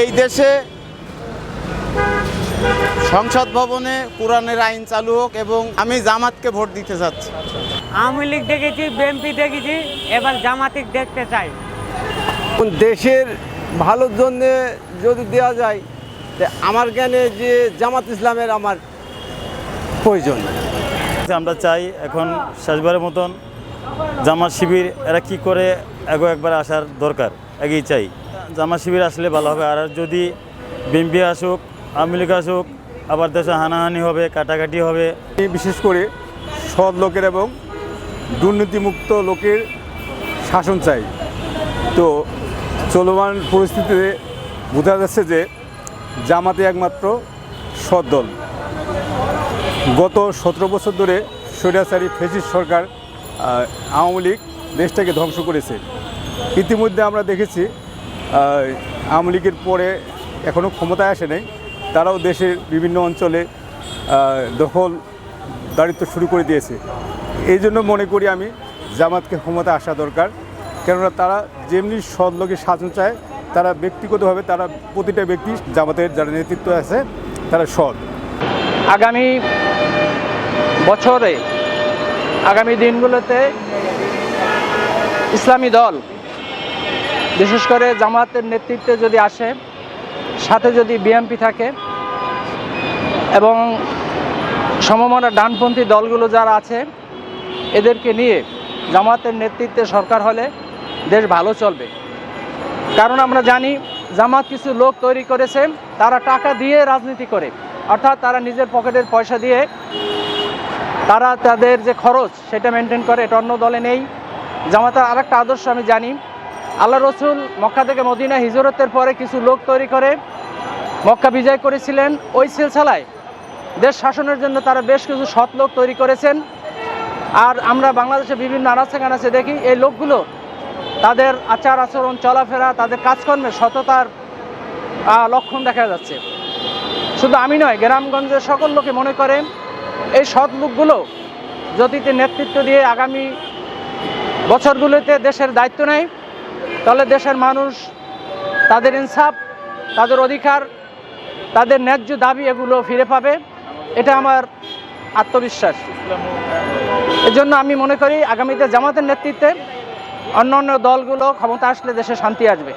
এই দেশে সংসদ ভবনে কোরআনের আইন চালু হোক এবং আমি জামাতকে ভোট দিতে চাচ্ছি আওয়ামী লীগ দেখেছি বিএনপি দেখেছি এবার জামাতিক দেখতে চাই। দেশের ভালোর জন্য যদি দেওয়া যায় আমার জ্ঞানে যে জামাত ইসলামের আমার প্রয়োজন। আমরা চাই এখন শেষবারের মতন জামাত শিবির এরা কি করে এগো একবার আসার দরকার। আগেই চাই। জামা শিবির আসলে ভালো হবে। আর যদি বিএমপি আসুক, আওয়ামী লীগ আসুক, আবার দেশে হানাহানি হবে, কাটাকাটি হবে। বিশেষ করে সৎ লোকের এবং দুর্নীতিমুক্ত লোকের শাসন চাই। তো চলমান পরিস্থিতিতে বোঝা যাচ্ছে যে জামাতে একমাত্র সৎ দল। গত সতেরো বছর ধরে স্বৈরাচারী ফেসিস সরকার আওয়ামী লীগ দেশটাকে ধ্বংস করেছে। ইতিমধ্যে আমরা দেখেছি আওয়ামী লীগের পরে এখনও ক্ষমতায় আসে নাই। তারাও দেশের বিভিন্ন অঞ্চলে দখল দারিত্ব শুরু করে দিয়েছে। এই জন্য মনে করি আমি জামাতকে ক্ষমতা আসা দরকার। কেননা তারা যেমনি সৎ লোকের শাসন চায়, তারা ব্যক্তিগতভাবে তারা প্রতিটা ব্যক্তি জামাতের যারা নেতৃত্ব আছে, তারা সৎ। আগামী বছরে, আগামী দিনগুলোতে ইসলামী দল বিশেষ করে জামাতের নেতৃত্বে যদি আসে, সাথে যদি বিএমপি থাকে এবং সমমনা ডানপন্থী দলগুলো যারা আছে, এদেরকে নিয়ে জামাতের নেতৃত্বে সরকার হলে দেশ ভালো চলবে। কারণ আমরা জানি জামাত কিছু লোক তৈরি করেছে, তারা টাকা দিয়ে রাজনীতি করে। অর্থাৎ তারা নিজের পকেটের পয়সা দিয়ে তারা তাদের যে খরচ সেটা মেনটেন করে, এটা অন্য দলে নেই। জামাতের আরেকটা আদর্শ আমি জানি আল্লাহ রসুল মক্কা থেকে মদিনা হিজরতের পরে কিছু লোক তৈরি করে মক্কা বিজয় করেছিলেন। ওই সিলসিলায় দেশ শাসনের জন্য তারা বেশ কিছু সৎ লোক তৈরি করেছেন। আর আমরা বাংলাদেশে বিভিন্ন আনাচে কানাচে দেখি, এই লোকগুলো তাদের আচার আচরণ, চলাফেরা, তাদের কাজকর্মে সততার লক্ষণ দেখা যাচ্ছে। শুধু আমি নয়, গ্রামগঞ্জের সকল লোকে মনে করে, এই সৎ লোকগুলো যদি নেতৃত্ব দিয়ে আগামী বছরগুলোতে দেশের দায়িত্ব নেয় তাহলে দেশের মানুষ তাদের ইনসাফ, তাদের অধিকার, তাদের ন্যায্য দাবি এগুলো ফিরে পাবে। এটা আমার আত্মবিশ্বাস। এজন্য আমি মনে করি আগামীতে জামাতের নেতৃত্বে অন্য অন্য দলগুলো ক্ষমতা আসলে দেশে শান্তি আসবে।